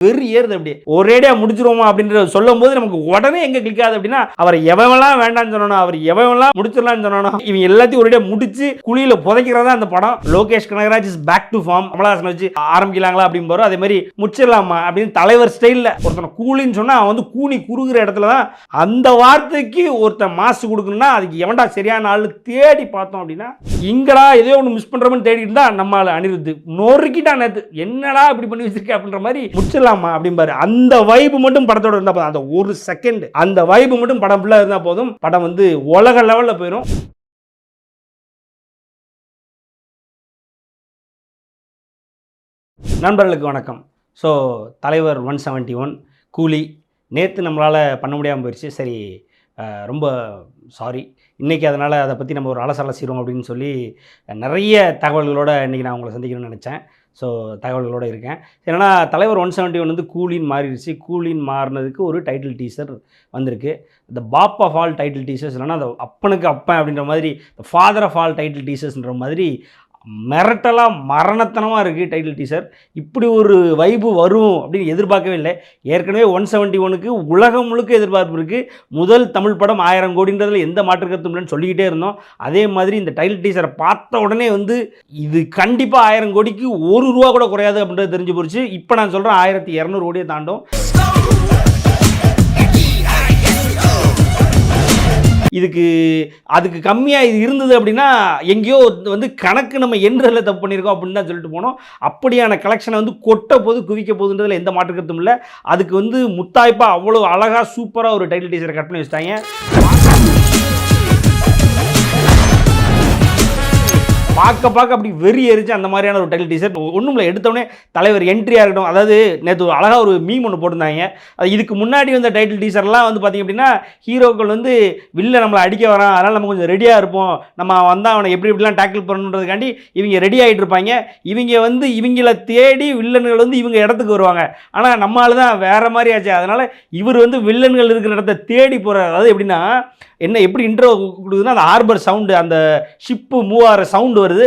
வெறி ஏறுது அப்படி ஒரேடியா முடிச்சிருவோமா அப்படின்ற சொல்லும் போது நமக்கு உடனே எங்க கிளிக் ஆகுது அப்படின்னா அவர் எவன்லாம் வேண்டாம்னு சொன்னோம் அவர் எவன்லாம் முடிச்சிடலாம்னு சொன்னோம் இவங்க எல்லாத்தையும் ஒரேடியா முடிச்சு குழியில புதைக்கிறதா அந்த படம். Lokesh Kanagaraj is back to form Kamal Haasan வச்சு ஆரம்பிக்கலாங்களா? அப்படின்னு போறோம் அதே மாதிரி முடிச்சிடலாமா அப்படின்னு தலைவர் ஸ்டைல்ல ஒருத்தனை கூலின்னு சொன்னா அவன் வந்து கூனி குறுகிற இடத்துல தான் அந்த வார்த்தைக்கு ஒருத்தன் மாசு கொடுக்கணும்னா அதுக்கு எவன்டா சரியான ஆள் தேடி பார்த்தோம் அப்படின்னா இங்கடா ஏதோ ஒன்று மிஸ் பண்றோம்னு தேடி இருந்தா நம்மளால அனிருத்து நொறுக்கிட்டா நேத்து என்னடா இப்படி பண்ணி வச்சிருக்க? அப்படின்ற மாதிரி முடிச்சிடலாம். அப்படிம்பாரு அந்த வைப்பு மட்டும் படத்தோட இருந்தால் போதும். அந்த ஒரு செகண்ட் அந்த வைப்பு மட்டும் படம் ஃபுல்லாக இருந்தால் போதும். படம் வந்து உலக லெவலில் போயிடும் நண்பர்களுக்கு வணக்கம். ஸோ தலைவர் ஒன் செவன்ட்டி ஒன் கூலி. நேற்று நம்மளால் பண்ண முடியாமல் போயிடுச்சு சரி ரொம்ப சாரி இன்றைக்கி அதனால் அதை பற்றி நம்ம ஒரு அலச அலசிரும் அப்படின்னு சொல்லி நிறைய தகவல்களோட இன்றைக்கி நான் உங்களை சந்திக்கணும்னு நினச்சேன். ஸோ தகவல்களோடு இருக்கேன். என்னென்னா தலைவர் ஒன் செவன்ட்டி ஒன் வந்து கூலின் மாறிடுச்சு. கூலின் மாறினதுக்கு ஒரு டைட்டில் டீசர் வந்திருக்கு. The pop of all title teasers இல்லைன்னா அந்த அப்பனுக்கு அப்பன் அப்படின்ற மாதிரி the father of all title டீசர்ஸ்ன்ற மாதிரி மிரட்டலாக மரணத்தனமாக இருக்குது டைட்டில் டீசர் இப்படி ஒரு வைப்பு வரும் அப்படின்னு எதிர்பார்க்கவே இல்லை. ஏற்கனவே ஒன் செவன்ட்டி ஒனுக்கு உலகம் முழுக்க எதிர்பார்ப்பு இருக்குது முதல் தமிழ் படம் ஆயிரம் கோடின்றதில் எந்த மாற்று கருத்தும் இல்லைன்னு சொல்லிக்கிட்டே இருந்தோம். அதே மாதிரி இந்த டைட்டில் டீசரை பார்த்த உடனே வந்து இது கண்டிப்பாக ஆயிரம் கோடிக்கு ஒரு ரூபா கூட குறையாது அப்படின்றது தெரிஞ்சு போச்சு. இப்போ நான் சொல்கிறேன் ஆயிரத்தி இரநூறு கோடியை தாண்டும். இதுக்கு அதுக்கு கம்மியாக இது இருந்தது அப்படின்னா எங்கேயோ வந்து கணக்கு நம்ம எண்ணில் தப்பு பண்ணியிருக்கோம் அப்படின்னு தான் சொல்லிட்டு போனோம். அப்படியான கலெக்ஷனை வந்து கொட்ட போது குவிக்க போகுதுன்றதில் எந்த மாற்று கருத்தும் இல்லை. அதுக்கு வந்து முத்தாய்ப்பாக அவ்வளோ அழகாக சூப்பராக ஒரு டைட்டில் டீச்சரை கட் பண்ணி வச்சிட்டாங்க. பார்க்க பார்க்க அப்படி வெறி எரிச்சு அந்த மாதிரியான ஒரு டைட்டில் டீசர் ஒன்றும் இல்லை எடுத்தோடனே தலைவர் என்ட்ரியாக இருக்கட்டும். அதாவது நேற்று ஒரு அழகாக ஒரு மீம் ஒன்று போட்டிருந்தாங்க. அது இதுக்கு முன்னாடி வந்த டைட்டில் டீசர்லாம் வந்து பார்த்திங்க அப்படின்னா ஹீரோக்கள் வந்து வில்ல நம்மளை அடிக்க வரான். அதனால் நம்ம கொஞ்சம் ரெடியாக இருப்போம். நம்ம வந்தால் அவனை எப்படி எப்படிலாம் டேக்கிள் பண்ணணுன்றதுக்காண்டி இவங்க ரெடி ஆகிட்டு இருப்பாங்க. இவங்க வந்து இவங்கள தேடி வில்லன்கள் வந்து இவங்க இடத்துக்கு வருவாங்க. ஆனால் நம்மளால தான் வேறு மாதிரி ஆச்சு. அதனால் இவர் வந்து வில்லன்கள் இருக்கிற இடத்த தேடி போகிறார் அதாவது எப்படின்னா என்ன எப்படி இன்ட்ரோ கொடுக்குதுன்னா அந்த ஹார்பர் சவுண்டு அந்த ஷிப்பு மூவ் ஆகிற சவுண்டு வருது.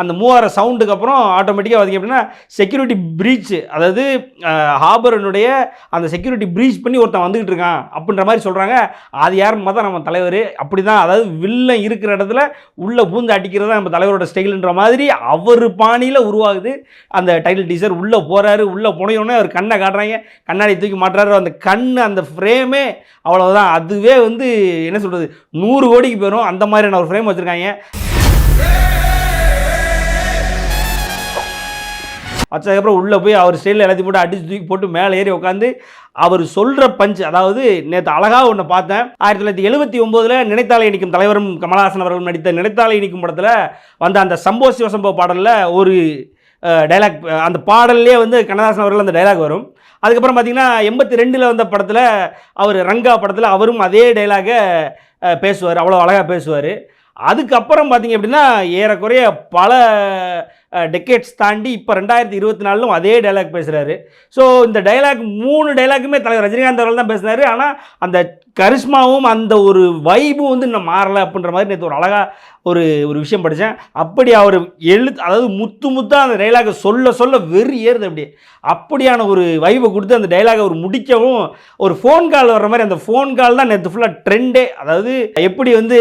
அந்த மூவாயிரம் சவுண்டுக்கு அப்புறம் ஆட்டோமேட்டிக்காக பார்த்திங்க அப்படின்னா செக்யூரிட்டி ப்ரீச் அதாவது ஹாபரனுடைய அந்த செக்யூரிட்டி ப்ரீச் பண்ணி ஒருத்தன் வந்துக்கிட்டு இருக்கான் அப்படின்ற மாதிரி சொல்கிறாங்க அது யாருன்னு பார்த்தா நம்ம தலைவர்? அப்படி தான் அதாவது வில்லன் இருக்கிற இடத்துல உள்ளே பூந்து அடிக்கிறது தான் நம்ம தலைவரோட ஸ்டைலுன்ற மாதிரி அவர் பாணியில் உருவாகுது. அந்த டைட்டில் டீசர் உள்ளே போகிறாரு உள்ளே போனோடனே அவர் கண்ணை காட்டுறாங்க. கண்ணாடி தூக்கி மாட்டுறாரு. அந்த கண் அந்த ஃப்ரேமே அவ்வளோதான் அதுவே வந்து என்ன சொல்கிறது நூறு கோடிக்கு போயிடும் அந்த மாதிரியான ஒரு ஃப்ரேம் வச்சுருக்காங்க. வச்சதுக்கப்புறம் உள்ளே போய் அவர் ஸ்டைலில் எல்லாத்தையும் போட்டு அடிச்சு தூக்கி போட்டு மேலே ஏறி உட்காந்து அவர் சொல்கிற பஞ்ச் அதாவது நேற்று அழகாக ஒன்று பார்த்தேன். ஆயிரத்தி தொள்ளாயிரத்தி எழுபத்தி ஒம்போதில் நினைத்தாலை இனிக்கும் தலைவரும் கமலஹாசன் அவர்கள் நடித்த நினைத்தாலை இனிக்கும் படத்தில் வந்த அந்த சம்போ சிவசம்போ பாடலில் ஒரு டைலாக் அந்த பாடல்லே வந்து கண்ணதாசன் அவர்கள் அந்த டைலாக் வரும். அதுக்கப்புறம் பார்த்திங்கன்னா எண்பத்தி ரெண்டில் வந்த படத்தில் அவர் ரங்கா படத்தில் அவரும் அதே டைலாகை பேசுவார் அவ்வளோ அழகாக பேசுவார். அதுக்கப்புறம் பார்த்தீங்க அப்படின்னா ஏறக்குறைய பல டெக்கேட்ஸ் தாண்டி இப்போ ரெண்டாயிரத்தி இருபத்தி நாலும் அதே டைலாக் பேசுகிறாரு ஸோ இந்த டைலாக் மூணு டைலாக்குமே தலைவர் ரஜினிகாந்த் அவர்கள் தான் பேசினார். ஆனால் அந்த கரிஷ்மாவும் அந்த ஒரு வைபும் வந்து இன்னும் மாறலை அப்படின்ற மாதிரி நேற்று ஒரு அழகாக ஒரு ஒரு விஷயம் படித்தேன் அப்படி அவர் எழுத்து அதாவது முத்து முத்தாக அந்த டைலாகை சொல்ல சொல்ல வெறி ஏறுது அப்படியே. அப்படியான ஒரு வைபை கொடுத்து அந்த டைலாகை அவர் முடிக்கவும் ஒரு ஃபோன் கால் வர்ற மாதிரி அந்த ஃபோன் கால் தான் நேற்று ஃபுல்லாக ட்ரெண்டே அதாவது எப்படி வந்து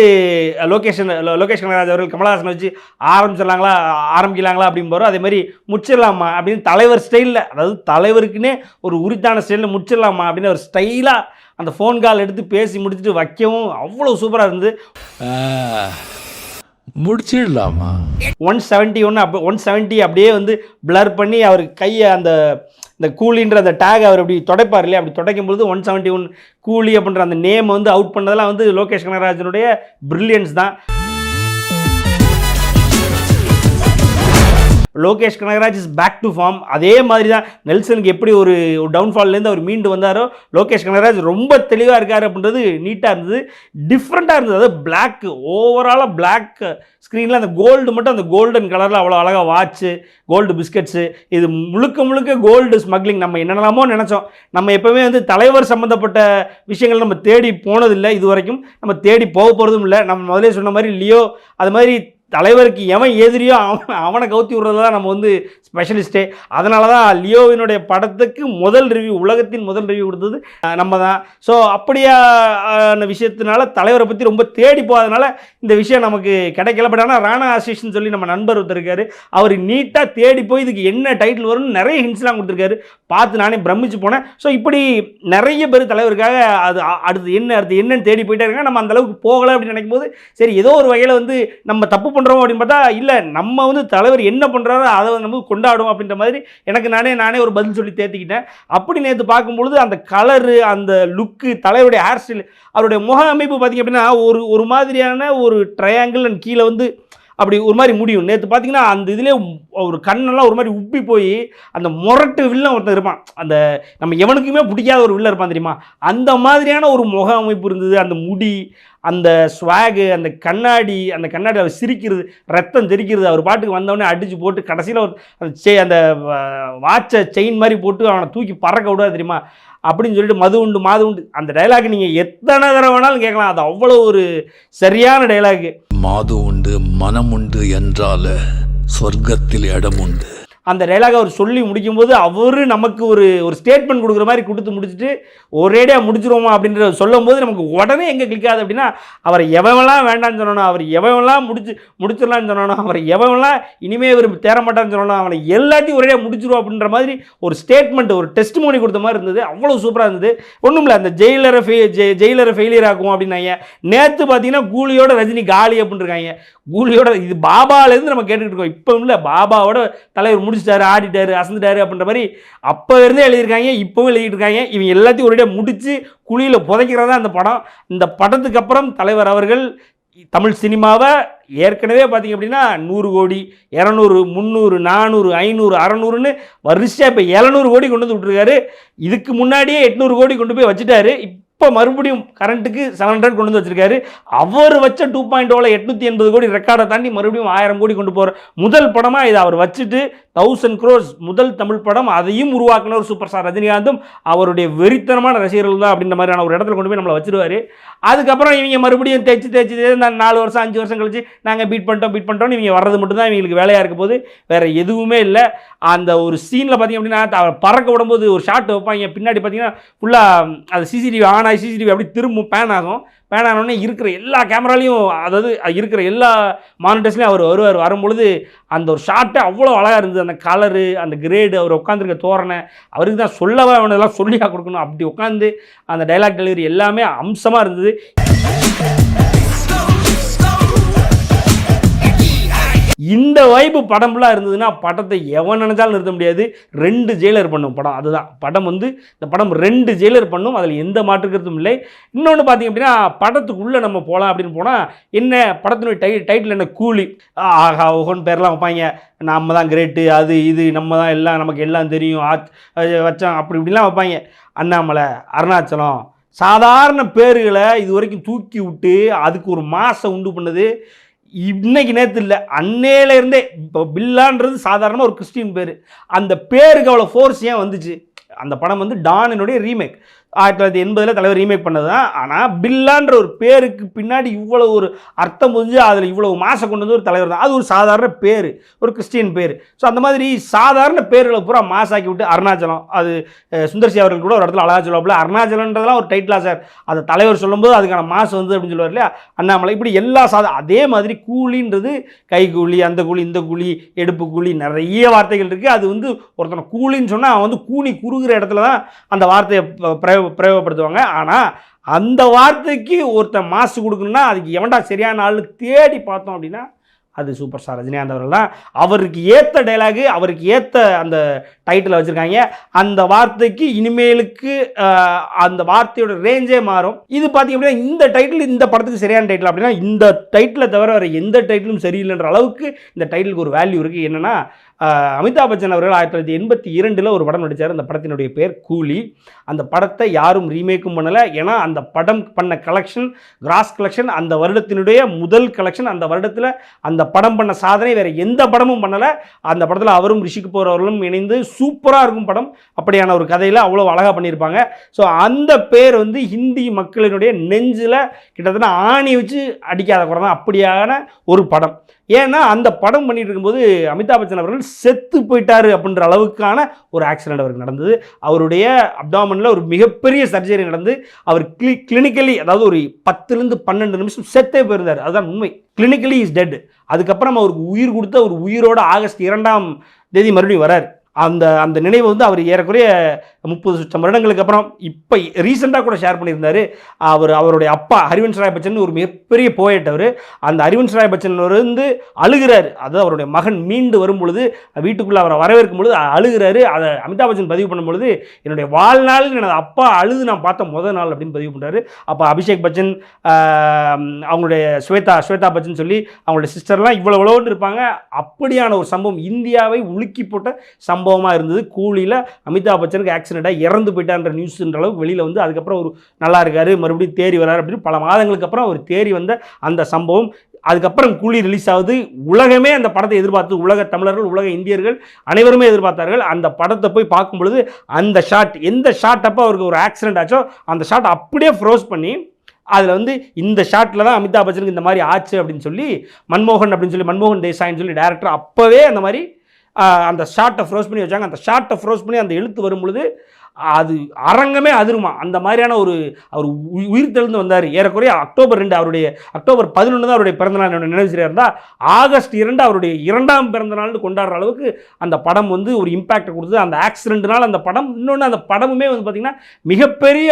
லொகேஷன் லொகேஷ் கனகராஜ் அவர்கள் கமலஹாசன் வச்சு ஆரம்பிச்சிடலாங்களா ஆரம்பிக்கலாங்களா அப்படின்னு போகிறோம் அதே மாதிரி முடிச்சிடலாமா அப்படின்னு தலைவர் ஸ்டைலில் அதாவது தலைவருக்குன்னே ஒரு உரித்தான ஸ்டைலில் முடிச்சிடலாமா அப்படின்னு ஒரு ஸ்டைலாக அந்த ஃபோன் கால் எடுத்து பேசி முடிச்சுட்டு வைக்கவும் அவ்வளோ சூப்பராக இருந்தது. முடிச்சிடலாமா? ஒன் செவன்ட்டி ஒன்று அப்போ ஒன் செவன்ட்டி அப்படியே வந்து பிளர் பண்ணி அவர் கையை அந்த இந்த கூலின்ற அந்த டேக் அவர் அப்படி துடைப்பார் இல்லையா? அப்படி துடைக்கும் பொழுது ஒன் செவன்ட்டி ஒன் கூலி அப்படின்ற அந்த நேம் வந்து அவுட் பண்ணதெல்லாம் வந்து லோகேஷ் கனகராஜனுடைய பிரில்லியன்ஸ் தான். Lokesh Kanagaraj is back to form அதே மாதிரி தான் நெல்சனுக்கு எப்படி ஒரு டவுன்ஃபால்லேருந்து அவர் மீண்டு வந்தாரோ லோகேஷ் கனகராஜ் ரொம்ப தெளிவாக இருக்கார் அப்படின்றது நீட்டாக இருந்தது. டிஃப்ரெண்ட்டாக இருந்தது. அதாவது பிளாக் ஓவராலாக பிளாக் ஸ்க்ரீனில் அந்த கோல்டு மட்டும் அந்த கோல்டன் கலரில் அவ்வளோ அழகாக வாட்ச்சு கோல்டு பிஸ்கட்ஸு இது முழுக்க முழுக்க கோல்டு ஸ்மக்லிங் நம்ம என்னென்னலாமோ நினச்சோம். நம்ம எப்போவுமே வந்து தலைவர் சம்மந்தப்பட்ட விஷயங்கள் நம்ம தேடி போனதில்லை. இது வரைக்கும் நம்ம தேடி போக போகிறதும் இல்லை. நம்ம முதலே சொன்ன மாதிரி லியோ அது மாதிரி தலைவருக்கு எவன் எதிரியோ அவன் அவனை கவுத்தி விடுறதுல தான் நம்ம வந்து ஸ்பெஷலிஸ்ட்டே அதனால தான் லியோவினுடைய படத்துக்கு முதல் ரிவ்யூ உலகத்தின் முதல் ரிவ்யூ கொடுத்தது நம்ம தான் ஸோ அப்படியான விஷயத்தினால தலைவரை பற்றி ரொம்ப தேடி போகாதனால இந்த விஷயம் நமக்கு கிடைக்கல. பட் ஆனால் ராணா ஆசிஷன் சொல்லி நம்ம நண்பர் ஒருத்தருக்காரு அவர் நீட்டாக தேடி போய் இதுக்கு என்ன டைட்டில் வரும்னு நிறைய ஹிண்ட்ஸ்லாம் கொடுத்துருக்காரு. பார்த்து நானே பிரமிச்சு போனேன். ஸோ இப்படி நிறைய பேர் தலைவருக்காக அது அடுத்து என்ன அடுத்து என்னன்னு தேடி போயிட்டே இருக்காங்க. நம்ம அந்த அளவுக்கு போகலை அப்படின்னு நினைக்கும் போது சரி ஏதோ ஒரு வகையில் வந்து நம்ம தப்பு பண்ணுறோம் அப்படின்னு பார்த்தா இல்லை நம்ம வந்து தலைவர் என்ன பண்ணுறாரோ அதை வந்து நம்ம கொண்டாடுவோம் அப்படின்ற மாதிரி எனக்கு நானே நானே ஒரு பதில் சொல்லி தேர்த்திக்கிட்டேன் அப்படி நேற்று பார்க்கும்பொழுது அந்த கலரு அந்த லுக்கு தலைவருடைய ஹேர் ஸ்டைல் அவருடைய முக அமைப்பு பார்த்திங்க அப்படின்னா ஒரு ஒரு மாதிரியான ஒரு ட்ரையாங்கிள் அண்ட் கீழே வந்து அப்படி ஒரு மாதிரி முடியும். நேற்று பார்த்தீங்கன்னா அந்த இதுலேயே ஒரு கண்ணெல்லாம் ஒரு மாதிரி உப்பி போய் அந்த முரட்டு வில்லன் ஒருத்தன் இருப்பான். அந்த நம்ம எவனுக்குமே பிடிக்காத ஒரு வில்லன் இருப்பான் தெரியுமா? அந்த மாதிரியான ஒரு முக அமைப்பு இருந்தது. அந்த முடி அந்த ஸ்வாகு அந்த கண்ணாடி அந்த கண்ணாடி அவர் சிரிக்கிறது ரத்தம் தெரிக்கிறது அவர் பாட்டுக்கு வந்தவொடனே அடித்து போட்டு கடைசியில் ஒரு அந்த செ அந்த வாட்சை செயின் மாதிரி போட்டு அவனை தூக்கி பறக்க விடாது தெரியுமா? அப்படின்னு சொல்லிட்டு மது உண்டு மாது உண்டு. அந்த டைலாக் நீங்கள் எத்தனை தடவை வேணாலும் கேட்கலாம். அது அவ்வளோ ஒரு சரியான டைலாக் மாது உண்டு மனம் உண்டு என்றால சொர்க்கத்தில் இடம் உண்டு. அந்த டைலாக் அவர் சொல்லி முடிக்கும்போது அவர் நமக்கு ஒரு ஒரு ஸ்டேட்மெண்ட் கொடுக்குற மாதிரி கொடுத்து முடிச்சுட்டு ஒரேடியாக முடிச்சிருவோமா? அப்படின்ற சொல்லும்போது நமக்கு உடனே எங்கே கிளிக்காது அப்படின்னா அவரை எவன்லாம் வேண்டாம்னு சொன்னோம் அவர் எவன்லாம் முடிச்சு முடிச்சிடலாம்னு சொன்னானோ அவரை எவன்லாம் இனிமே இவர் தேரமாட்டான்னு சொல்லணும் அவனை எல்லாத்தையும் ஒரேடியாக முடிச்சிருவோம் அப்படின்ற மாதிரி ஒரு ஸ்டேட்மெண்ட் ஒரு டெஸ்ட் மோனி கொடுத்த மாதிரி இருந்தது. அவ்வளோ சூப்பராக இருந்தது. ஒன்றும் இல்லை அந்த ஜெயிலரை ஃபெய் ஜெயிலரை ஃபெயிலியர் ஆக்கும் அப்படின்னாங்க. நேற்று பார்த்தீங்கன்னா கூலியோட ரஜினி காலி அப்படின்னு இருக்காங்க கூலியோட இது பாபாலேருந்து நம்ம கேட்டுக்கிட்டு இருக்கோம். இப்போ இல்லை பாபாவோட தலைவர் முடிச்சு முடிச்சிட்டாரு ஆடிட்டாரு அசந்துட்டாரு அப்படின்ற மாதிரி அப்போ இருந்தே எழுதியிருக்காங்க இப்போவும் எழுதிட்டு இருக்காங்க இவங்க எல்லாத்தையும் ஒரேடியாக முடிச்சு குழியில் புதைக்கிறதா அந்த படம். இந்த படத்துக்கு அப்புறம் தலைவர் அவர்கள் தமிழ் சினிமாவை ஏற்கனவே பார்த்தீங்க அப்படின்னா நூறு கோடி இரநூறு முந்நூறு நானூறு ஐநூறு அறநூறுன்னு வரிசையாக இப்போ எழுநூறு கோடி கொண்டு வந்து விட்டுருக்காரு. இதுக்கு முன்னாடியே எட்நூறு கோடி கொண்டு போய் வச்சுட்டாரு. இப்போ மறுபடியும் கரண்ட்டுக்கு செவன் ஹண்ட்ரட் கொண்டு வந்து வச்சிருக்காரு. அவர் வச்ச டூ பாயிண்ட் ஓவில் எட்நூற்றி எண்பது கோடி ரெக்கார்டை தாண்டி மறுபடியும் ஆயிரம் கோடி கொண்டு போகிற முதல் படமாக இதை அவர் வச்சுட்டு தௌசண்ட் க்ரோஸ் முதல் தமிழ் படம் அதையும் உருவாக்குனவர் சூப்பர் ஸ்டார் ரஜினிகாந்தும் அவருடைய வெறித்தனமான ரசிகர்கள் தான் அப்படின்ற மாதிரியான ஒரு இடத்துல கொண்டு போய் நம்மளை வச்சிருவார். அதுக்கப்புறம் இவங்க மறுபடியும் தேய்ச்சி தேய்ச்சி தேய்ச்சி நான் நாலு வருஷம் அஞ்சு வருஷம் கழிச்சு நாங்கள் பீட் பண்ணிட்டோம் பீட் பண்ணிட்டோம் இவங்க வர்றது மட்டும் தான் இவங்களுக்கு வேலையாக இருக்க போது வேறு எதுவுமே இல்லை. அந்த ஒரு சீனில் பார்த்தீங்க அப்படின்னா அவர் பறக்க விடும்போது ஒரு ஷாட் வைப்பாங்க. பின்னாடி பார்த்தீங்கன்னா ஃபுல்லாக அது சிசிடிவி ஆன் ஆகி சிசிடிவி அப்படி திரும்பும் பேன் ஆகும். பேன் ஆனோடனே இருக்கிற எல்லா கேமராலையும் அதாவது இருக்கிற எல்லா மானிட்டர்ஸ்லையும் அவர் வருவார். வரும்பொழுது அந்த ஒரு ஷாட்டை அவ்வளோ அழகாக இருந்தது. அந்த கலரு அந்த கிரேடு அவர் உட்காந்துருக்க தோரணை அவருக்கு தான் சொல்லவா அவனெல்லாம் சொல்லியா கொடுக்கணும். அப்படி உட்காந்து அந்த டைலாக் டெலிவரி எல்லாமே அம்சமாக இருந்தது. இந்த வைப்பு படம் ஃபுல்லாக இருந்ததுன்னா படத்தை எவன் நினைச்சாலும் நிறுத்த முடியாது. ரெண்டு ஜெயிலர் பண்ணும் படம் அதுதான். படம் வந்து இந்த படம் ரெண்டு ஜெயிலர் பண்ணும் அதில் எந்த மாற்று இல்லை. இன்னொன்று பார்த்தீங்க அப்படின்னா படத்துக்குள்ளே நம்ம போகலாம் அப்படின்னு போனால் என்ன படத்தினுடைய டை டைட்டில் என்ன? கூலி. ஆஹா ஓஹோன்னு பேர்லாம் வைப்பாங்க. நம்ம தான் கிரேட்டு அது இது நம்ம தான் எல்லாம் நமக்கு எல்லாம் தெரியும். ஆச் வச்சோம் அப்படி இப்படிலாம் வைப்பாங்க. அண்ணாமலை அருணாச்சலம் சாதாரண பேர்களை இது வரைக்கும் தூக்கி விட்டு அதுக்கு ஒரு மாசை உண்டு பண்ணது இன்னைக்கு நேற்று இல்லை அன்னையிலேருந்தே இப்போ பில்லான்றது சாதாரணமாக ஒரு கிறிஸ்டின் பேர். அந்த பேருக்கு அவ்வளோ ஃபோர்ஸ் ஏன் வந்துச்சு? அந்த படம் வந்து டானினுடைய ரீமேக் ஆயிரத்தி தொள்ளாயிரத்தி எண்பதில் தலைவர் ரீமேக் பண்ணது தான் ஆனால் பில்லான்ற ஒரு பேருக்கு பின்னாடி இவ்வளோ ஒரு அர்த்தம் புரிஞ்சு அதில் இவ்வளோ மாசம் கொண்டு வந்து ஒரு தலைவர் தான். அது ஒரு சாதாரண பேர் ஒரு கிறிஸ்டியன் பேர். ஸோ அந்த மாதிரி சாதாரண பேர்களை பூரா மாசாக்கி விட்டு அருணாச்சலம். அது சுந்தர்சி அவர்கள் கூட ஒரு இடத்துல அழகா சொல்லுவாப்புல அருணாச்சலன்றதெல்லாம் ஒரு டைட்டிலாக சார் அதை தலைவர் சொல்லும்போது அதுக்கான மாசம் வந்து அப்படின்னு சொல்லுவார் இல்லையா? அண்ணாமலை. இப்படி எல்லா சாதா அதே மாதிரி கூலின்றது கை கூலி அந்த கூலி இந்த கூலி எடுப்பு கூலி நிறைய வார்த்தைகள் இருக்குது அது வந்து ஒருத்தனை கூலின்னு சொன்னால் அவன் வந்து கூனி குறுகிற இடத்துல தான் அந்த வார்த்தையை பிரயோக பிரயோகப்படுத்துவாங்க. ஆனால் அந்த வார்த்தைக்கு ஒருத்தன் மாசு கொடுக்கணும்னா அதுக்கு எவன்டா சரியான ஆள் தேடி பார்த்தோம் அப்படின்னா அது சூப்பர் ஸ்டார் ரஜினிகாந்த் அவர்கள் தான் அவருக்கு ஏற்ற டைலாகு அவருக்கு ஏற்ற அந்த டைட்டில் வச்சுருக்காங்க. அந்த வார்த்தைக்கு இனிமேலுக்கு அந்த வார்த்தையோட ரேஞ்சே மாறும். இது பார்த்தீங்க அப்படின்னா இந்த டைட்டில் இந்த படத்துக்கு சரியான டைட்டில் அப்படின்னா இந்த டைட்டிலை தவிர வேறு எந்த டைட்டிலும் சரியில்லைன்ற அளவுக்கு இந்த டைட்டிலுக்கு ஒரு வேல்யூ இருக்குது என்னென்னா அமிதாப் பச்சன் அவர்கள் ஆயிரத்தி தொள்ளாயிரத்தி எண்பத்தி இரண்டில் ஒரு படம் நடித்தார் அந்த படத்தினுடைய பேர் கூலி. அந்த படத்தை யாரும் ரீமேக்கும் பண்ணலை. ஏன்னா அந்த படம் பண்ண கலெக்ஷன் கிராஸ் கலெக்ஷன் அந்த வருடத்தினுடைய முதல் கலெக்ஷன் அந்த வருடத்தில் அந்த படம் பண்ண சாதனை வேறு எந்த படமும் பண்ணலை. அந்த படத்தில் அவரும் ரிஷிக்கு போகிறவர்களும் இணைந்து சூப்பராக இருக்கும் படம். அப்படியான ஒரு கதையில் அவ்வளோ அழகாக பண்ணியிருப்பாங்க. ஸோ அந்த பேர் வந்து ஹிந்தி மக்களினுடைய நெஞ்சில் கிட்டத்தட்ட ஆணி வச்சு அடிக்காத குறை தான் அப்படியான ஒரு படம். ஏன்னா அந்த படம் பண்ணிட்டு இருக்கும்போது அமிதாப் பச்சன் அவர்கள் செத்து போயிட்டார் அப்படின்ற அளவுக்கான ஒரு ஆக்சிடென்ட் அவருக்கு நடந்தது. அவருடைய அப்டாமனில் ஒரு மிகப்பெரிய சர்ஜரி நடந்து அவர் கிளி கிளினிக்கலி அதாவது ஒரு பத்துலேருந்து பன்னெண்டு நிமிஷம் செத்தே போயிருந்தார். அதுதான் உண்மை. கிளினிக்கலி இஸ் டெட் அதுக்கப்புறம் அவருக்கு உயிர் கொடுத்து அவர் உயிரோட ஆகஸ்ட் இரண்டாம் தேதி மறுபடியும் வரார். அந்த அந்த நினைவு வந்து அவர் ஏறக்குறைய முப்பது சுற்றம் வருடங்களுக்கு அப்புறம் இப்போ ரீசெண்டாக கூட ஷேர் பண்ணியிருந்தார். அவர் அவருடைய அப்பா ஹரிவன்ஸ் ராய் பச்சன் ஒரு மிகப்பெரிய போயட் அவர். அந்த ஹரிவன்ஸ் ராய் பச்சன் வந்து அழுகிறார். அது அவருடைய மகன் மீண்டு வரும் பொழுது வீட்டுக்குள்ளே அவரை வரவேற்கும் பொழுது அழுகிறாரு. அதை அமிதாப் பச்சன் பதிவு பண்ணும் பொழுது என்னுடைய வாழ்நாளில் எனது அப்பா அழுது நான் பார்த்த முதல் நாள் அப்படின்னு பதிவு பண்ணுறாரு அப்போ அபிஷேக் பச்சன் அவங்களுடைய ஸ்வேதா ஸ்வேதா பச்சன் சொல்லி அவங்களுடைய சிஸ்டர்லாம் இவ்வளோ இவ்வளோன்னு இருப்பாங்க. அப்படியான ஒரு சம்பவம் இந்தியாவை உலுக்கி போட்ட சம்பவமாக இருந்தது. கூலியில் அமிதாப் பச்சனுக்கு ஆக்சிடெண்ட்டாக இறந்து போயிட்டான்ற நியூஸ்ன்ற அளவுக்கு வெளியில் வந்து அதுக்கப்புறம் ஒரு நல்லா இருக்கார் மறுபடியும் தேறி வரார் அப்படின்னு பல மாதங்களுக்கு அப்புறம் அவர் தேறி வந்த அந்த சம்பவம். அதுக்கப்புறம் கூலி ரிலீஸ் ஆகுது. உலகமே அந்த படத்தை எதிர்பார்த்து உலக தமிழர்கள் உலக இந்தியர்கள் அனைவருமே எதிர்பார்த்தார்கள். அந்த படத்தை போய் பார்க்கும் பொழுது அந்த ஷாட் எந்த ஷாட் அப்போ அவருக்கு ஒரு ஆக்சிடென்ட் ஆச்சோ அந்த ஷாட் அப்படியே ஃப்ரோஸ் பண்ணி அதில் வந்து இந்த ஷாட்டில் தான் அமிதாப் பச்சனுக்கு இந்த மாதிரி ஆச்சு அப்படின்னு சொல்லி மன்மோகன் அப்படின்னு சொல்லி மன்மோகன் தேசாயின்னு சொல்லி டேரக்டர் அப்போவே அந்த மாதிரி அந்த ஷார்ட்டை ஃப்ரோஸ் பண்ணி வச்சாங்க. அந்த ஷார்ட்டை ஃப்ரோஸ் பண்ணி அந்த எழுத்து வரும்பொழுது அது அரங்கமே அதிருமா. அந்த மாதிரியான ஒரு அவர் உயிர் தெழுந்து வந்தார். ஏறக்குறைய அக்டோபர் ரெண்டு அவருடைய அக்டோபர் பதினொன்று தான் அவருடைய பிறந்தநாள் என்னோட நினைவு சரியாக இருந்தால் ஆகஸ்ட் இரண்டு அவருடைய இரண்டாம் பிறந்த நாள்னு கொண்டாடுற அளவுக்கு அந்த படம் வந்து ஒரு இம்பேக்டை கொடுத்தது. அந்த ஆக்சிடென்ட்னால் அந்த படம் இன்னொன்று அந்த படமுமே வந்து பார்த்திங்கன்னா மிகப்பெரிய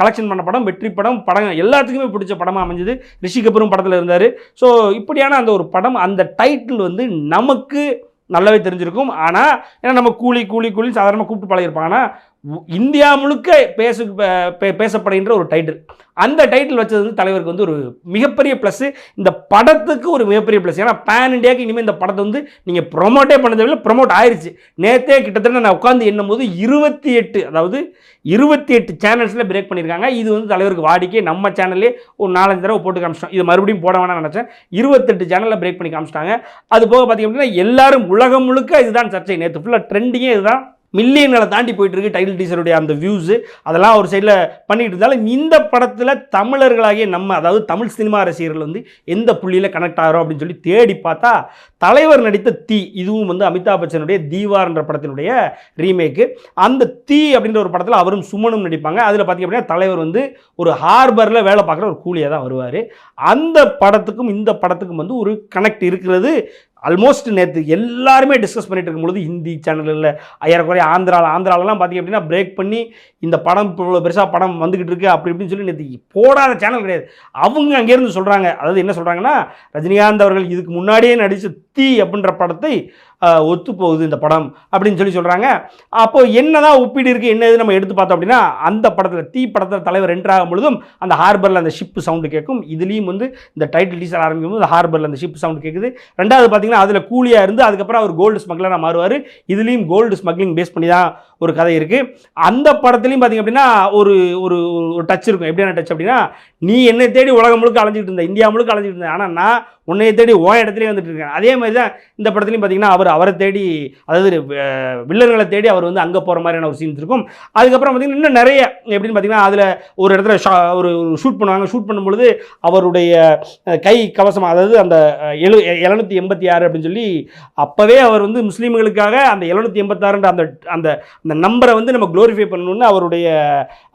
கலெக்ஷன் பண்ண படம் வெற்றி படம் படம் எல்லாத்துக்குமே பிடிச்ச படமாக அமைஞ்சது. ரிஷி கபூரும் படத்தில் இருந்தார். ஸோ இப்படியான அந்த ஒரு படம் அந்த டைட்டில் வந்து நமக்கு நல்லாவே தெரிஞ்சிருக்கும். ஆனால் ஏன்னா நம்ம கூலி கூலி கூலி சாதாரணமாக கூப்பிட்டு பழகிருப்பாங்க ஆனால் இந்தியா முழுக்க பேசு பே- பே- பேசப்படுகின்ற ஒரு டைட்டில் அந்த டைட்டில் வச்சது வந்து தலைவருக்கு வந்து ஒரு மிகப்பெரிய ப்ளஸ்ஸு இந்த படத்துக்கு ஒரு மிகப்பெரிய ப்ளஸ் ஏன்னா பேன் இண்டியாவுக்கு இனிமேல் இந்த படத்தை வந்து நீங்கள் ப்ரொமோட்டே பண்ணதில்லை ப்ரொமோட் ஆயிடுச்சு நேற்றே கிட்டத்தட்ட நான் உட்காந்து எண்ணும் போது இருபத்தி எட்டு அதாவது இருபத்தி எட்டு சேனல்ஸில் பிரேக் பண்ணியிருக்காங்க. இது வந்து தலைவருக்கு வாடிக்கை நம்ம சேனல்லே ஒரு நாலஞ்சு தடவை போட்டு காமிச்சிட்டோம். இது மறுபடியும் போட வேணாம்னு நினச்சேன். இருபத்தெட்டு சேனலில் பிரேக் பண்ணி காமிச்சிட்டாங்க. அது போக பார்த்தீங்க அப்படின்னா எல்லாரும் உலகம் முழுக்க இதுதான் சர்ச்சை. நேற்று ஃபுல்லாக ட்ரெண்டிங்கே இதுதான். மில்லியன்களை தாண்டி போயிட்டு இருக்கு டைட்டில் டீசருடைய அந்த வியூஸு அதெல்லாம் ஒரு சைடில் பண்ணிட்டு இருந்தாலும் இந்த படத்தில் தமிழர்களாகிய நம்ம அதாவது தமிழ் சினிமா ரசிகர்கள் வந்து எந்த புள்ளியில் கனெக்ட் ஆகிறோம் அப்படின்னு சொல்லி தேடி பார்த்தா தலைவர் நடித்த தீ இதுவும் வந்து அமிதாப் பச்சனுடைய தீவார்ன்ற படத்தினுடைய ரீமேக்கு அந்த தீ அப்படின்ற ஒரு படத்தில் அவரும் சுமனும் நடிப்பாங்க. அதில் பார்த்தீங்க அப்படின்னா தலைவர் வந்து ஒரு ஹார்பரில் வேலை பார்க்குற ஒரு கூலியாக தான் வருவார். அந்த படத்துக்கும் இந்த படத்துக்கும் வந்து ஒரு கனெக்ட் இருக்கிறது. ஆல்மோஸ்ட் நேற்று எல்லாருமே டிஸ்கஸ் பண்ணிட்டு இருக்கும்பொழுது ஹிந்தி சேனலில் ஏறக்குறைய ஆந்திராவில் ஆந்திராலலாம் பார்த்தீங்க அப்படின்னா பிரேக் பண்ணி இந்த படம் இவ்வளோ பெருசாக படம் வந்துக்கிட்டு இருக்கு அப்படி இப்படின்னு சொல்லி நேற்று போடாத சேனல் கிடையாது. அவங்க அங்கேருந்து சொல்கிறாங்க அதாவது என்ன சொல்கிறாங்கன்னா ரஜினிகாந்த் அவர்கள் இதுக்கு முன்னாடியே நடித்த தீ அப்படின்ற படத்தை ஒத்து போகுது இந்த படம் அப்படின்னு சொல்லி சொல்கிறாங்க அப்போது என்ன தான் ஒப்பீடு இருக்குது என்ன இது நம்ம எடுத்து பார்த்தோம் அப்படின்னா அந்த படத்தில் தீ படத்தில் தலைவர் என்ட்ரு பொழுதும் அந்த ஹார்பரில் அந்த ஷிப்பு சவுண்டு கேட்கும். இதுலேயும் வந்து இந்த டைட்டில் டீசர் ஆரம்பிக்கும் போது ஹார்பரில் அந்த ஷிப் சவுண்டு கேட்குது. ரெண்டாவது பார்த்தீங்கன்னா அதில் கூலியாக இருந்து அதுக்கப்புறம் அவர் கோல்டு ஸ்மக்லராக மாறுவார். இதுலேயும் கோல்டு ஸ்மக்லிங் பேஸ் பண்ணி தான் ஒரு கதை இருக்குது அந்த படத்துலையும் பார்த்தீங்க அப்படின்னா ஒரு ஒரு ஒரு டச் இருக்கும். எப்படியான டச் அப்படின்னா நீ என்னை தேடி உலகம் முழுக்க அலைஞ்சிட்டு இருந்த இந்தியா முழுக்க அலைஞ்சிட்டு இருந்த ஆனால் நான் உன்னைய தேடி ஓ இடத்துலேயே வந்துட்டு இருக்கேன். அதே மாதிரி தான் இந்த படத்துலையும் பார்த்தீங்கன்னா அவர் அவரை தேடி அதாவது வில்லர்களை வில்லன்களை தேடி அவர் வந்து அங்கே போகிற மாதிரியான ஒரு சீன்ஸ் இருக்கும். அதுக்கப்புறம் பார்த்தீங்கன்னா இன்னும் நிறைய எப்படின்னு பார்த்தீங்கன்னா அதில் ஒரு இடத்துல ஷா ஒரு ஷூட் பண்ணுவாங்க. ஷூட் பண்ணும்பொழுது அவருடைய கை கவசம் அதாவது அந்த எழு எழுநூற்றி எண்பத்தி ஆறு அப்படின்னு சொல்லி அப்போவே அவர் வந்து முஸ்லீம்களுக்காக அந்த எழுநூற்றி எண்பத்தாறுன்ற அந்த அந்த அந்த நம்பரை வந்து நம்ம க்ளோரிஃபை பண்ணணும்னு அவருடைய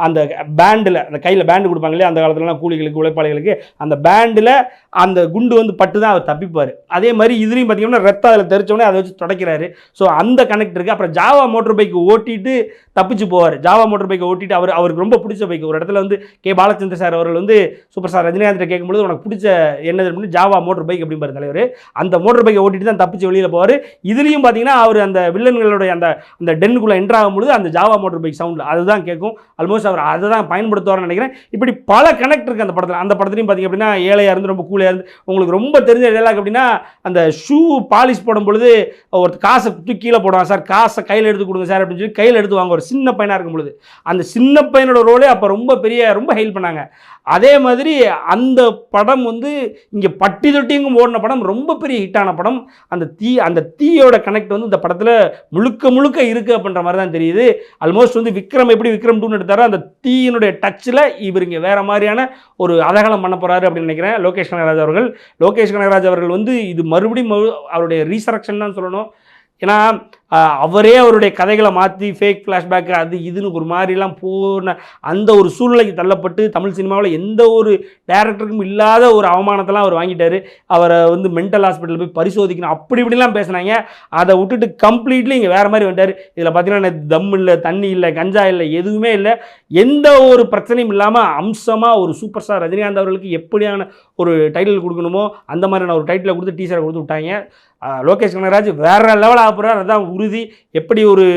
அந்த பேண்டில் அந்த கையில் பேண்டு கொடுப்பாங்க இல்லையா? அந்த காலத்துலலாம் கூலிகளுக்கு உழைப்பாளிகளுக்கு அந்த பேண்டில் அந்த குண்டு வந்து பட்டு தான் அவர் தப்பிப்பார். அதே மாதிரி இதுலேயும் பார்த்தீங்கன்னா ரத்தம் அதில் தெரிச்சோடனே அது வச்சு தொடக்கிறாரு. ஸோ அந்த கனெக்ட் இருக்குது அப்புறம் ஜாவா மோட்டர் பைக் ஓட்டிட்டு தப்பிச்சு போவார். ஜாவா மோட்டர் பைக்கை ஓட்டிட்டு அவர் அவருக்கு ரொம்ப பிடிச்ச பைக் ஒரு இடத்துல வந்து கே. பாலச்சந்திர சார் அவர்கள் வந்து சூப்பர் ஸ்டார் ரஜினிகாந்த் கேட்கும்போது உனக்கு பிடிச்ச என்னது அப்படின்னு ஜாவா மோட்டர் பைக் அப்படிம்பார் தலைவர். அந்த மோட்டர் பைக்கை ஓட்டிட்டு தான் தப்பிச்சு வெளியில் போவார். இதுலேயும் பார்த்தீங்கன்னா அவர் அந்த வில்லன்களுடைய அந்த அந்த டென்னுக்குள்ளே என்ட்ரு ஆகும்பொழுது அந்த ஜாவா மோட்டர் பைக் சவுண்டில் அதுதான் கேட்கும். ஆல்மோஸ்ட் அவர் அதை தான் பயன்படுத்துவார்னு நினைக்கிறேன். இப்படி பல கனெக்ட் இருக்குது அந்த படத்தில். அந்த படத்துலையும் பார்த்தீங்க அப்படின்னா ஏழையாக இருந்து ரொம்ப கூலியாக இருந்து உங்களுக்கு ரொம்ப தெரிஞ்ச டைலாக் அப்படின்னா அந்த ஷூ பாலிஷ் போடும் பொழுது ஒரு காசை தூக்கி கீழே போடுவான் சார் காசை கையில் எடுத்து கொடுங்க சார் அப்படின்னு சொல்லி கையில் எடுத்து வாங்க. ஒரு சின்ன பையனாக இருக்கும் பொழுது அந்த சின்ன பையனோட ரோலே அப்போ ரொம்ப பெரிய ரொம்ப ஹெல்ப் பண்ணாங்க. அதே மாதிரி அந்த படம் வந்து இங்கே பட்டி தொட்டிங்கும் ஓடின படம் ரொம்ப பெரிய ஹிட்டான படம். அந்த தீ அந்த தீயோட கனெக்ட் வந்து இந்த படத்தில் முழுக்க முழுக்க இருக்குது அப்படின்ற மாதிரி தான் தெரியுது. ஆல்மோஸ்ட் வந்து விக்ரம் எப்படி விக்ரம் டூன்னு எடுத்தாரோ அந்த தீயினுடைய டச்சில் இவர் இங்கே வேறு மாதிரியான ஒரு அதகலம் பண்ண போகிறாரு அப்படின்னு நினைக்கிறேன். லோகேஷ் கனகராஜ் அவர்கள். லோகேஷ் கனகராஜ் அவர்கள் வந்து இது மறுபடியும் அவருடைய ரீசரக்ஷன் தான் சொல்லணும். ஏன்னா அவரே அவருடைய கதைகளை மாற்றி ஃபேக் ஃப்ளாஷ்பேக் அது இதுன்னு ஒரு மாதிரிலாம் போன அந்த ஒரு சூழ்நிலைக்கு தள்ளப்பட்டு தமிழ் சினிமாவில் எந்த ஒரு டேரக்டருக்கும் இல்லாத ஒரு அவமானத்தெல்லாம் அவர் வாங்கிட்டார். அவரை வந்து மென்டல் ஹாஸ்பிட்டலில் போய் பரிசோதிக்கணும். அப்படி இப்படிலாம் பேசுனாங்க. அதை விட்டுட்டு கம்ப்ளீட்லி இங்கே வேறு மாதிரி வந்துட்டார். இதில் பார்த்தீங்கன்னா தம் இல்லை தண்ணி இல்லை கஞ்சா இல்லை எதுவுமே இல்லை. எந்த ஒரு பிரச்சனையும் இல்லாமல் அம்சமாக ஒரு சூப்பர் ஸ்டார் ரஜினிகாந்த் அவர்களுக்கு எப்படியான ஒரு டைட்டில் கொடுக்கணுமோ அந்த மாதிரியான ஒரு டைட்டிலை கொடுத்து டீச்சரை கொடுத்து விட்டாங்க. லோகேஷ் கனகராஜ் வேற லெவல் ஆக போகிறார் உறுதி. எப்படி ஒரு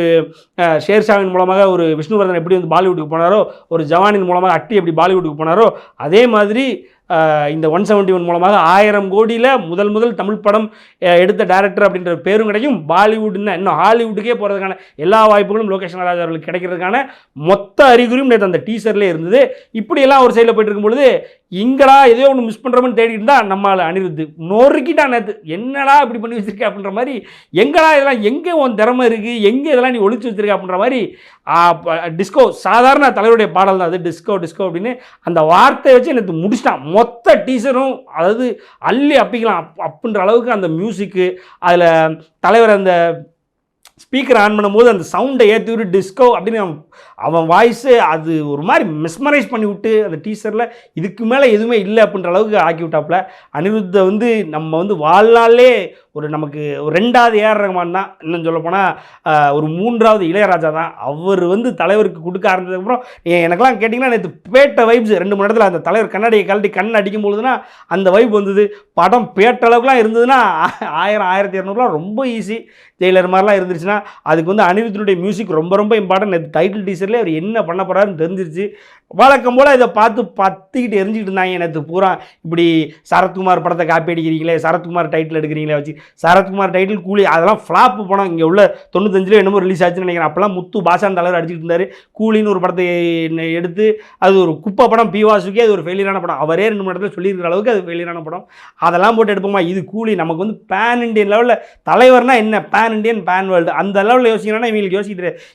ஷேர்ஷாவின் மூலமாக ஒரு விஷ்ணுவர்தன் எப்படி வந்து பாலிவுட்டுக்கு போனாரோ ஒரு ஜவானின் மூலமாக அட்டி எப்படி பாலிவுட்டுக்கு போனாரோ அதே மாதிரி இந்த ஒன் செவன்ட்டி ஒன் மூலமாக ஆயிரம் கோடியில் முதல் முதல் தமிழ் படம் எடுத்த டேரக்டர் அப்படின்ற பேரும் கிடைக்கும். பாலிவுட்னா இன்னும் ஹாலிவுட்டுக்கே போகிறதுக்கான எல்லா வாய்ப்புகளும் லோகேஷ் கனகராஜ் அவர்களுக்கு கிடைக்கிறதுக்கான மொத்த அறிகுறியும் நேற்று அந்த டீசர்லேயே இருந்தது. இப்படியெல்லாம் ஒரு சைடில் போயிட்டு இருக்கும்பொழுது இங்கடா எதையோ ஒன்று மிஸ் பண்ணுறோம்னு தேடிட்டு இருந்தால் நம்மளால் அனிருத்து நொறுக்கிட்டா நேற்று என்னடா இப்படி பண்ணி வச்சிருக்க அப்படின்ற மாதிரி எங்கடா இதெல்லாம் எங்கே உன் திறமை இருக்குது எங்கே இதெல்லாம் நீ ஒழிச்சு வச்சிருக்க அப்படின்ற மாதிரி டிஸ்கோ சாதாரண தலைவருடைய பாடல் தான் அது. டிஸ்கோ டிஸ்கோ அப்படின்னு அந்த வார்த்தையை வச்சு எனக்கு முடிச்சிட்டான். மொத்த டீசரும் அதாவது அள்ளி அப்பிக்கலாம். அப் அப்படின்ற அளவுக்கு அந்த மியூசிக்கு அதில் தலைவர் அந்த ஸ்பீக்கர் ஆன் பண்ணும்போது அந்த சவுண்டை ஏற்றி விட்டு டிஸ்கோ அப்படின்னு அவன் வாய்ஸு அது ஒரு மாதிரி மிஸ்மரைஸ் பண்ணி விட்டு அந்த டீசரில் இதுக்கு மேலே எதுவுமே இல்லை அப்படின்ற அளவுக்கு ஆக்கி விட்டாப்புல அனிருத்தை வந்து நம்ம வந்து வாழ்நாளே ஒரு நமக்கு ஒரு ரெண்டாவது ஏஆர் ரஹ்மான் தான். இன்னும் சொல்லப்போனால் ஒரு மூன்றாவது இளையராஜா தான். அவர் வந்து தலைவருக்கு கொடுக்க ஆரம்பிச்சதுக்கப்புறம் எனக்கெல்லாம் கேட்டிங்கன்னா நேற்று பேட்ட வைப்ஸ் ரெண்டு மணி நேரத்தில் அந்த தலைவர் கண்ணாடியை கழட்டி கண் அடிக்கும் பொழுதுனா அந்த வைப் வந்தது. படம் பேட்ட அளவுக்குலாம் இருந்ததுன்னா ஆயிரம் ஆயிரத்தி இரநூறுலாம் ரொம்ப ஈஸி ஜெயிலர் மாதிரிலாம் இருந்துச்சுன்னா அதுக்கு வந்து அனிருத்தினுடைய மியூசிக் ரொம்ப ரொம்ப இம்பார்ட்டன்ட் நேற்று டைட்டில் டீசர்லேயே அவர் என்ன பண்ண போகிறாருன்னு தெரிஞ்சிருச்சு. வழக்கம் போல் இதை பார்த்து பத்திக்கிட்டு எரிஞ்சிக்கிட்டு இருந்தாங்க எனக்கு பூரா. இப்படி சரத்குமார் படத்தை காப்பி அடிக்கிறீங்களே சரத்குமார் டைட்டில் எடுக்கிறீங்களே வச்சு சரத்குமார் டைட்டில் கூலி அதெல்லாம் ஃப்ளாப் படம் இங்கே உள்ள தொண்ணூத்தஞ்சில் என்னமோ ரிலீஸ் ஆச்சுன்னு நினைக்கிறேன். அப்போலாம் முத்து பாஷான் தலைவர் அடிச்சுட்டு இருந்தார். கூலின்னு ஒரு படத்தை எடுத்து அது ஒரு குப்பை படம் பிவாசுக்கே அது ஒரு ஃபெயிலியரான படம். அவரே ரெண்டு மணி இடத்துல சொல்லியிருக்கிற அளவுக்கு அது ஃபெயிலியரான படம். அதெல்லாம் போட்டு எடுப்போமா? இது கூலி நமக்கு வந்து பேன் இண்டியன் லெவலில் தலைவர்னா என்ன? பேன் இண்டியன் பேன் வேர்ல்டு அந்த லெவலில் யோசிக்கிறானா இவங்களுக்கு யோசிக்க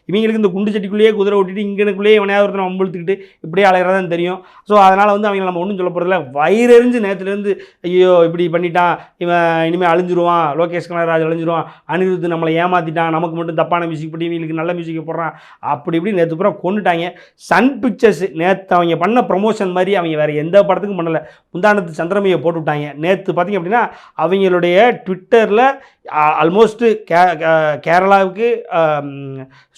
இவங்களுக்கு இந்த குண்டு சட்டிக்குள்ளேயே குதிரை ஓட்டிட்டு இங்கனுக்குள்ளேயே எவனையாவது ஒருத்தனை அம்பழுத்துக்கிட்டு இப்படி அலையிறதான் தெரியும். ஸோ அதனால் வந்து அவங்க நம்ம ஒன்றும் சொல்ல போகிறதில்ல வயிறெறிஞ்சு நேற்றுலேருந்து ஐயோ இப்படி பண்ணிட்டான். இவன் இனிமேல் அழிஞ்சிருவான். லோகேஷ் கனகராஜ் அழிஞ்சிருவான். அனிருத் நம்மளை ஏமாற்றிட்டான் நமக்கு மட்டும் தப்பான மியூசிக் போட்டு இவங்களுக்கு நல்ல மியூசிக்கை போடுறான். அப்படி இப்படி நேற்று பூரா கொண்டுட்டாங்க சன் பிக்சர்ஸ் நேற்று அவங்க பண்ண ப்ரொமோஷன் மாதிரி அவங்க வேறு எந்த படத்துக்கும் பண்ணலை. முந்தானத்து சந்திரமையை போட்டு விட்டாங்க. நேற்று பார்த்திங்க அப்படின்னா அவங்களுடைய ட்விட்டரில் ஆல்மோஸ்ட்டு கே கேரளாவுக்கு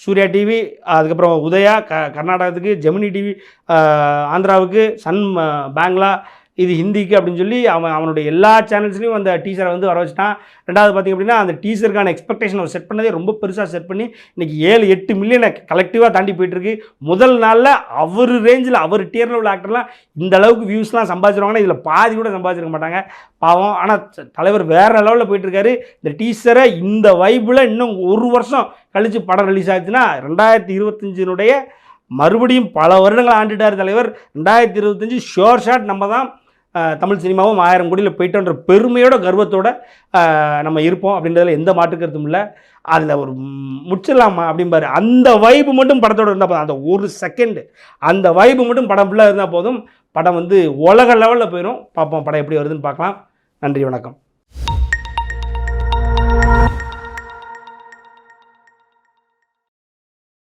சூர்யா டிவி அதுக்கப்புறம் உதயா க கர்நாடகத்துக்கு ஜெமினி டிவி ஆந்திராவுக்கு சன் பேங்களா பேங்க்லா இது ஹிந்திக்கு அப்படின்னு சொல்லி அவன் அவனுடைய எல்லா சேனல்ஸ்லையும் அந்த டீச்சரை வந்து வர வச்சுட்டான். ரெண்டாவது பார்த்திங்க அப்படின்னா அந்த டீச்சருக்கான எக்ஸ்பெக்டேஷன் அவர் செட் பண்ணதே ரொம்ப பெருசாக செட் பண்ணி இன்றைக்கி ஏழு எட்டு மில்லியனை கலெக்டிவாக தாண்டி போயிட்டுருக்கு. முதல் நாளில் அவர் ரேஞ்சில் அவர் டியரில் உள்ள ஆக்டர்லாம் இந்த அளவுக்கு வியூஸ்லாம் சம்பாதிச்சிருவாங்கன்னா இதில் பாதி கூட சம்பாதிச்சிருக்க மாட்டாங்க. பாவம். ஆனால் தலைவர் வேறு லெவலில் போயிட்டுருக்காரு. இந்த டீச்சரை இந்த வைப்பில் இன்னும் ஒரு வருஷம் கழித்து படம் ரிலீஸ் ஆச்சுன்னா ரெண்டாயிரத்தி இருபத்தஞ்சினுடைய மறுபடியும் பல வருடங்கள் ஆண்டுட்டார் தலைவர். ரெண்டாயிரத்தி இருபத்தஞ்சி ஷோர் ஷாட் நம்ம தான் தமிழ் சினிமாவும் ஆயிரம் கோடியில் போயிட்டோன்ற பெருமையோட கர்வத்தோட நம்ம இருப்போம் அப்படின்றதுல எந்த மாற்றுக்கருத்தும் இல்லை. அதில் ஒரு முடிச்சிடலாமா முச்சிடலாமா அப்படிம்பாரு. அந்த வைப்பு மட்டும் படத்தோட இருந்தால் போதும். அந்த ஒரு செகண்டு அந்த வைப்பு மட்டும் படம் ஃபுல்லாக இருந்தால் போதும். படம் வந்து உலக லெவலில் போயிடும் பார்ப்போம் படம் எப்படி வருதுன்னு பார்க்கலாம். நன்றி வணக்கம்.